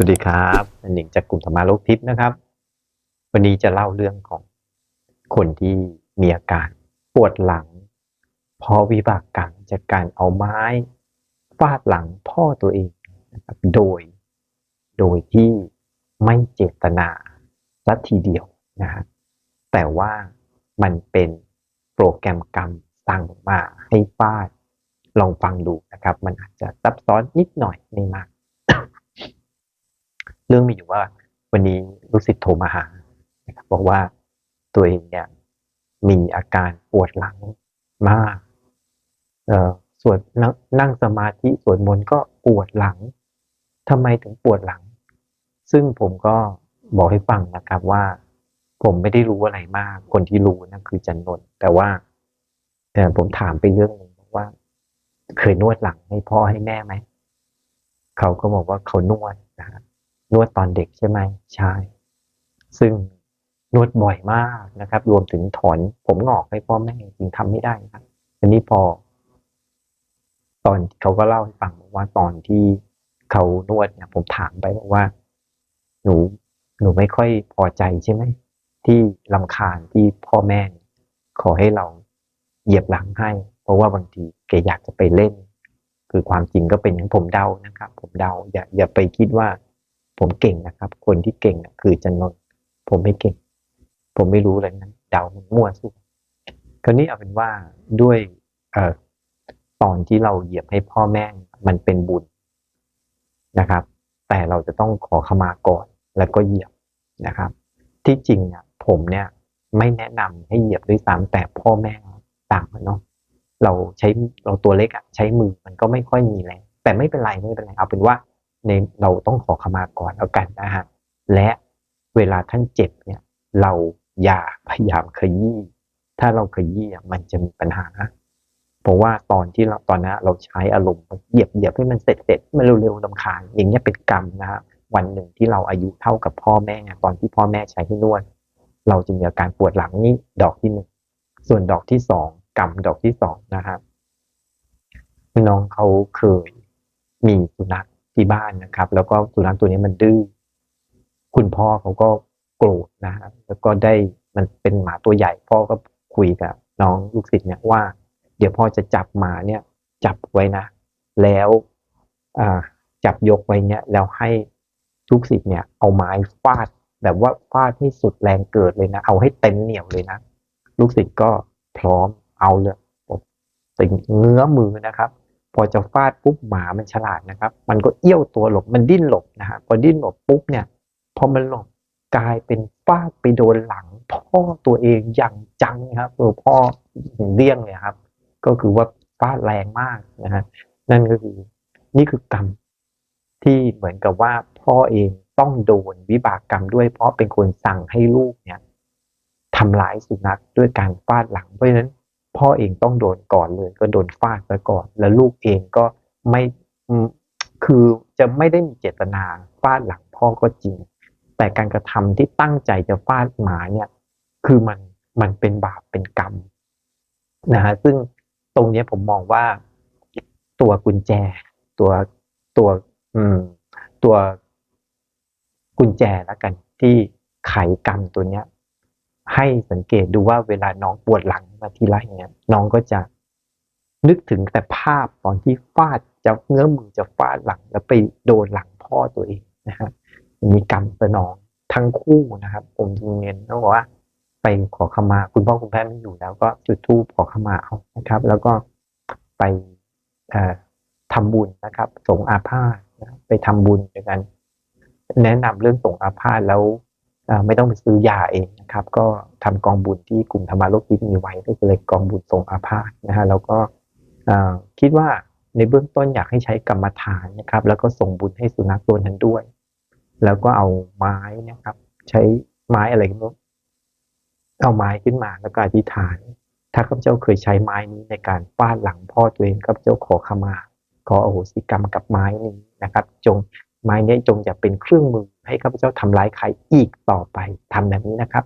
สวัสดีครับอันหนิงจากกลุ่มธรรมาโลกทิพย์นะครับ วันนี้จะเล่าเรื่องของคนที่มีอาการปวดหลังเพราะวิบากกรรมจากการเอาไม้ฟาดหลังพ่อตัวเองนะครับโดย โดยที่ไม่เจตนาสักทีเดียวนะฮะแต่ว่ามันเป็นโปรแกรมกรรมสั่งมาให้ฟาดลองฟังดูนะครับ มันอาจจะซับซ้อนนิดหน่อยไม่มาก เรื่องมีอยู่ว่า วันนี้ลูกศิษย์โทรมาหาบอกว่าตัวเองเนี่ยมีอาการปวดหลังมากเอ่อสวดนั่งนั่งสมาธิสวดมนต์ก็ปวดหลังทำไมถึงปวดหลัง ซึ่งผมก็บอกให้ฟังนะครับว่า ผมไม่ได้รู้อะไรมาก คนที่รู้นั่นคือจันนนท์แต่ว่าเอ่อผมถามไปเรื่องหนึ่งว่า เคยนวดหลังให้พ่อให้แม่ไหม เขาก็บอกว่าเขานวดนะฮะ นวดตอนเด็กใช่ไหมใช่ซึ่งนวดบ่อยมากนะครับ รวมถึงถอนผมงอกให้พ่อแม่จริงๆทำไม่ได้นะครับทีนี้พอ ตอนเขาก็เล่าให้ฟังว่าตอนที่เขานวดเนี่ย ผมถามไปบอกว่า หนู หนูไม่ค่อยพอใจใช่ไหมที่ลำคาญที่พ่อแม่ ขอให้เราเหยียบหลังให้ เพราะว่าบางทีแกอยากจะไปเล่น คือความจริงก็เป็นอย่างผมเดานะครับ ผมเดาอย่าอย่าไปคิดว่า ผมเก่งนะครับ คนที่เก่งคือจันนนท์ผมไม่เก่ง ผมไม่รู้เลยนั้นเดามันมั่วสุดคราวนี้เอาเป็นว่าด้วยเอตอนที่เราเหยียบให้พ่อแม่มันเป็นบุญนะครับ แต่เราจะต้องขอขมาก่อนแล้วก็เหยียบนะครับ ที่จริงเนี่ยผมเนี่ยไม่แนะนำให้เหยียบด้วยซ้ำแต่พ่อแม่ต่างกันเนาะเราใช้เราตัวเล็กอะใช้มือมันก็ไม่ค่อยมีแรงแต่ไม่เป็นไรไม่เป็นไรเอาเป็นว่า ในเราต้องขอขมาก่อนแล้วกันนะฮะและเวลาท่านเจ็บเนี่ย เราอย่าพยายามขยี้ถ้าเราขยี้มันจะมีปัญหาเพราะว่าตอนที่เราตอนนั้นเราใช้อารมณ์เหยียบเหยียบให้มันเสร็จเสร็จมันเร็วๆลำคาญอย่างเงี้ยเป็นกรรมนะฮะวันหนึ่งที่เราอายุเท่ากับพ่อแม่ตอนที่พ่อแม่ใช้ให้นวดเราจะมีอาการปวดหลังนี่ดอกที่หนึ่งส่วนดอกที่สองกรรมดอกที่สองนะครับน้องเขาเคยมีสุนัข ที่บ้านนะครับ แล้วก็สุนัขตัวนี้มันดื้อคุณพ่อเขาก็โกรธนะครับแล้วก็ได้มันเป็นหมาตัวใหญ่ พ่อก็คุยกับน้องลูกศิษย์เนี่ยว่า เดี๋ยวพ่อจะจับหมาเนี่ย จับไว้นะ แล้วอ่าจับยกไว้เนี่ยแล้วให้ลูกศิษย์เนี่ย เอาไม้ฟาด แบบว่าฟาดให้สุดแรงเกิดเลยนะ เอาให้เต็มเหนียวเลยนะ ลูกศิษย์ก็พร้อมเอาเลยติงเงื้อมือนะครับ พอจะฟาดปุ๊บหมามันฉลาดนะครับ มันก็เอี้ยวตัวหลบมันดิ้นหลบนะฮะพอดิ้นหลบปุ๊บเนี่ยพอมันหลบกลายเป็นฟาดไปโดนหลังพ่อตัวเองอย่างจังครับเออพ่อเลี่ยงเลยครับ ก็คือว่าฟาดแรงมากนะฮะนั่นก็คือนี่คือกรรมที่เหมือนกับว่าพ่อเองต้องโดนวิบากกรรมด้วยเพราะเป็นคนสั่งให้ลูกเนี่ยทำร้ายสุนัขด้วยการฟาดหลังเพราะฉะนั้น พ่อเองต้องโดนก่อนเลย ก็โดนฟาดไปก่อน แล้วลูกเองก็ไม่คือจะไม่ได้มีเจตนาฟาดหลังพ่อก็จริง แต่การกระทำที่ตั้งใจจะฟาดหมาเนี่ย คือมันมันเป็นบาปเป็นกรรมนะฮะซึ่งตรงนี้ผมมองว่าตัวกุญแจ ตัวตัวอืมตัวกุญแจแล้วกันที่ไขกรรมตัวเนี้ย ให้สังเกตดูว่าเวลาน้องปวดหลังมาทีไรเนี่ยน้องก็จะนึกถึงแต่ภาพตอนที่ฟาดจะเงื้อมือจะฟาดหลัง แล้วไปโดนหลังพ่อตัวเองนะฮะมีกรรมสนองทั้งคู่นะครับ ผมจึงเน้นต้องบอกว่า ไปขอขมา คุณพ่อคุณแม่ไม่อยู่แล้ว ก็จุดธูปขอขมาเอานะครับ แล้วก็ไปทำบุญนะครับ สงอาพาธไปทำบุญด้วยกัน แนะนำเรื่องสงอาพาธแล้ว ไม่ต้องไปซื้อยาเองนะครับ ก็ทำกองบุญที่กลุ่มธรรมาโลกทิพย์มีไว้ก็คือเลยกองบุญทรงอาพาธนะฮะแล้วก็คิดว่าในเบื้องต้นอยากให้ใช้กรรมฐานนะครับ แล้วก็ส่งบุญให้สุนัขตัวนั้นด้วย แล้วก็เอาไม้นะครับ ใช้ไม้อะไรก็เอาไม้ขึ้นมาแล้วก็อธิษฐาน ถ้าข้าพเจ้าเคยใช้ไม้นี้ในการฟาดหลังพ่อตัวเองข้าพเจ้าขอขมา ขออโหสิกรรมกับไม้นี้นะครับ จงไม้นี้จงอย่าเป็นเครื่องมือ ให้ข้าพเจ้าทำร้ายใครอีกต่อไปทำแบบนี้นะครับ